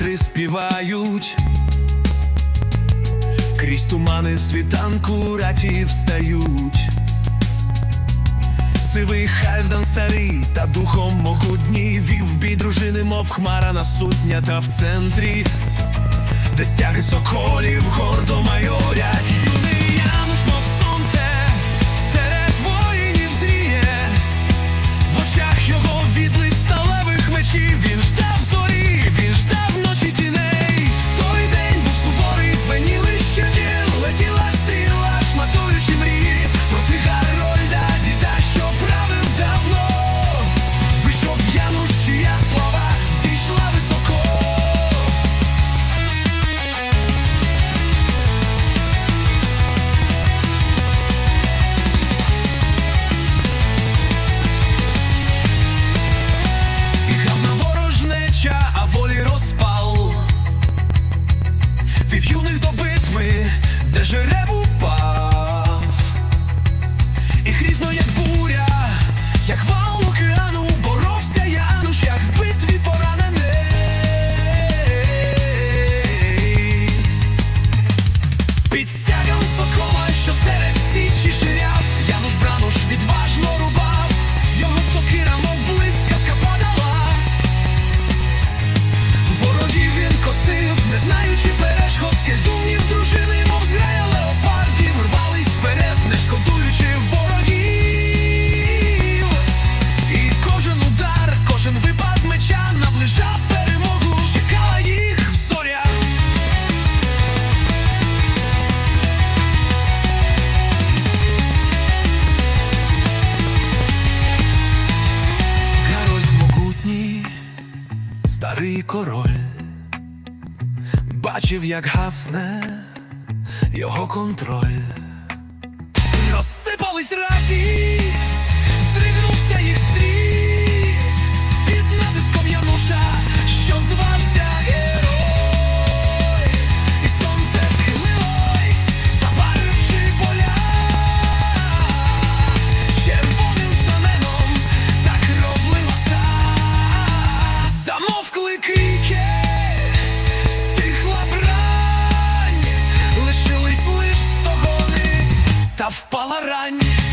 вітри співають, крізь тумани світанку раті встають, сивий хальдан старий та духом могутній Вів бій дружини, мов хмара на сутня, та в центрі, де стяги соколів гордо майорять. старий король бачив, як гасне його контроль. Розсипались рай. та впала рань.